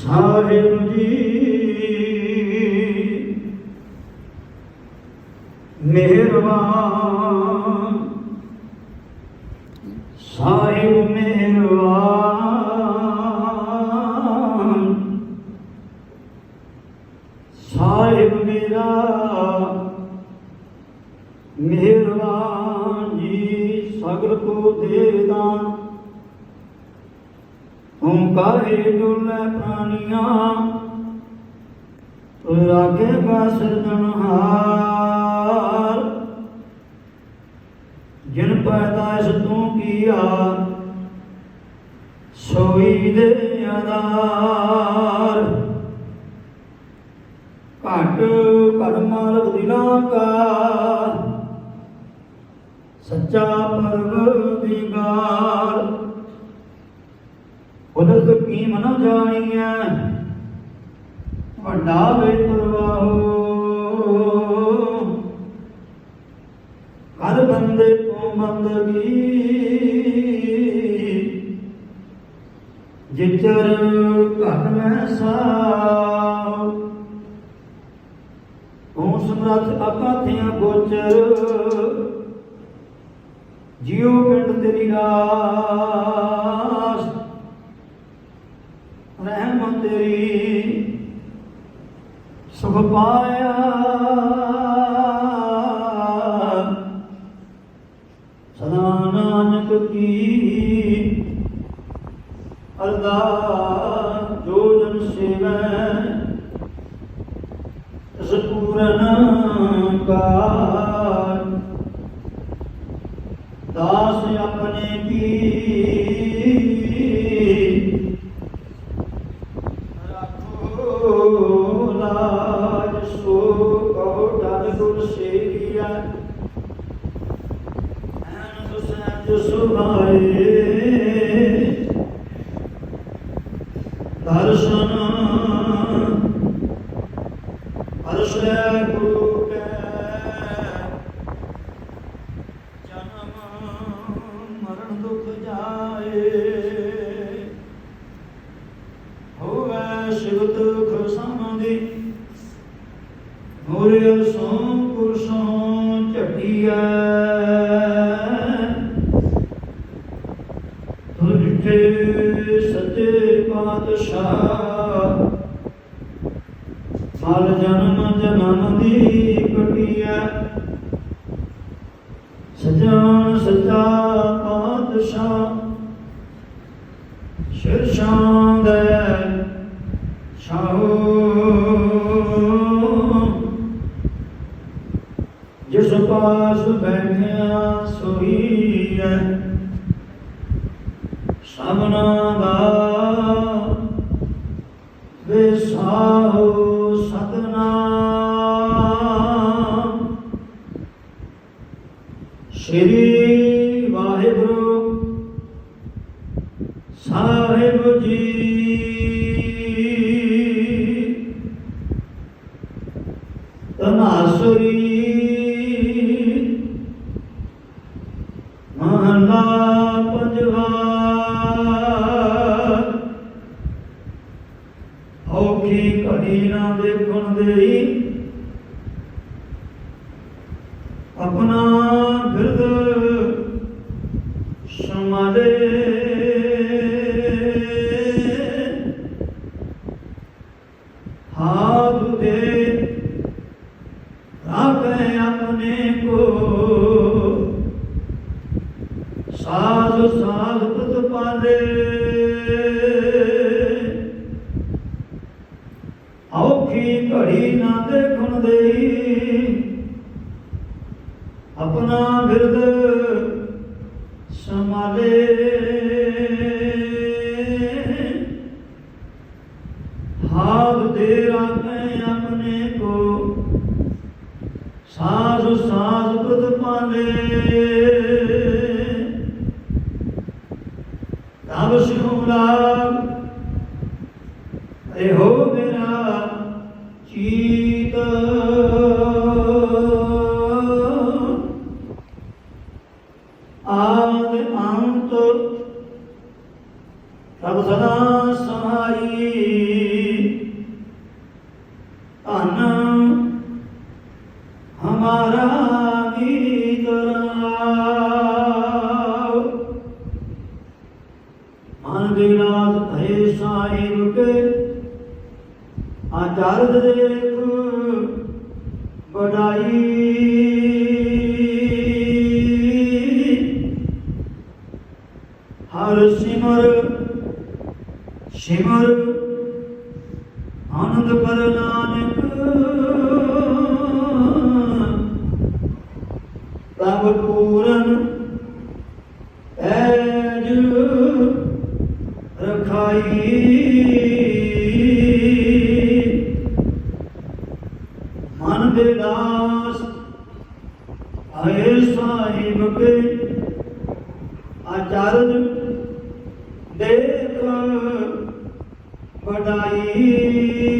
ਸਾਹਿਬ ਜੀ ਮਿਹਰਬਾਨ। ਸਾਹਿਬ ਮਿਹਰਬਾਨ। ਸਾਹਿਬ ਮੇਰਾ ਮਿਹਰਬਾਨ ਜੀ ਸਗਲ ਕੋ ਦੇਦਾਨ ਓੰਕਾਰੇ ਡੁਲੇ ਪ੍ਰਾਨੀਆਂ ਰਾਗੇ ਕਾ ਸਿਰਜਣਹਾਰ ਜਿਨ ਪੈਦਾਇਸ਼ ਤੂੰ ਕੀਆ, ਸੋਈ ਦੇ ਆਧਾਰ। ਘਟ ਘਟ ਮਾਲਕ ਦਿਲਾਂ ਕਾ ਸੱਚਾ ਪਰਵਰਦਿਗਾਰ ਉਦਤ ਕੀਮ ਨ ਜਾਣੀਐ, ਵੱਡਾ ਵੇ ਪਰਵਾਹੋ ਕਰ ਬੰਦੇ ਤੋਂ ਬੰਦਗੀ, ਜਿਚਰ ਘਟ ਮੈਂ ਸਾਉ ਤੂੰ ਸਮਰੱਥ ਅਕਾਥਿਆਂ ਗੋਚਰ, ਜਿਉ ਪਿੰਡ ਤੇਰੀ ਰਾਸ ਸੁਖ ਪਾਇਆ। ਸਦਾ ਨਾਨਕ ਕੀ ਅਰਦਾਸ ਜੋ ਜਨ ਸੇਵੈ, ਤਿਸ ਪੂਰਨ ਕਾਰ। ਦਾਸ ਆਪਣੇ ਕੀ ਡਲ ਗੁਰ ਸੇਵੀਆ ਐਨ ਸੁਸੈਜ ਸੁਭਾਏ ਦਰਸ਼ਨ ਅਰਸ਼ੈ ਗੁਰੂ ਕੈ। ਜਨਮ ਮਰਨ ਦੁਖ ਜਾਏ। ਹੋਵੇ ਸ਼ਿਵ ਦੁਖ ਸੰਬੰਧੀ। ਮੋਰਿ ਸੋ ਕੁਰਸੋਂ ਝਟੀਐ ਤੁਝੇ ਸੱਚੇ ਪਾਤਸ਼ਾਹ ਮਲ ਜਨਮ ਜਨਮ ਦੀ ਕਟੀਐ। ਸਜਾਨ ਸਜਾ ਪਾਤਸ਼ਾਹ ਸ਼ਿਰਸ਼ਾਂ ਜਿਸ ਬੈਠਿਆ ਸੋਈ ਸਭਨਾ ਦਾ ਵਿਸਾਹੋ ਸਤਨਾਮ। ਸ਼੍ਰੀ ਵਾਹਿਗੁਰੂ ਸਾਹਿਬ ਜੀ। ਤਨਾਸਰੀ ਔਖੀ ਘੜੀ ਨਾ ਦੇਖਣ ਦੇਈ। ਆਪਣਾ ਬਿਰਦ ਸਮਾਲੇ ਹਾਥ ਦੇ ਰਾਖੇ ਆਪਣੇ ਕੋ ਸਾਧ ਸਾਧ ਪੁੱਤ ਪਾਲੇ। ਘੜੀ ਨਾ ਦੇਖਣ ਦੇਈ। ਆਪਣਾ ਬਿਰਦ ਸੰਭਾਲੇ ਹਾਥ ਦੇ ਰਾਖੇ ਆਪਣੇ ਕੋ ਸਾਧ ਸਾਧ ਸਾਹਿਬ ਕੇ। ਆਚਾਰਜ ਦੇਖ ਬੜਾਈ ਹਰ ਸਿਮਰ ਸਿਮਰ ਆਨੰਦ ਪਰ ਨਾਨਕ। ਤਬ ਪੂਰਨ ਰਖਾਈ ਮਨ ਦੇ ਦਾਸ ਆਏ ਸਾਹਿਬ ਕੇ ਆਚਰਜ ਦੇਖ ਵਡਾਈ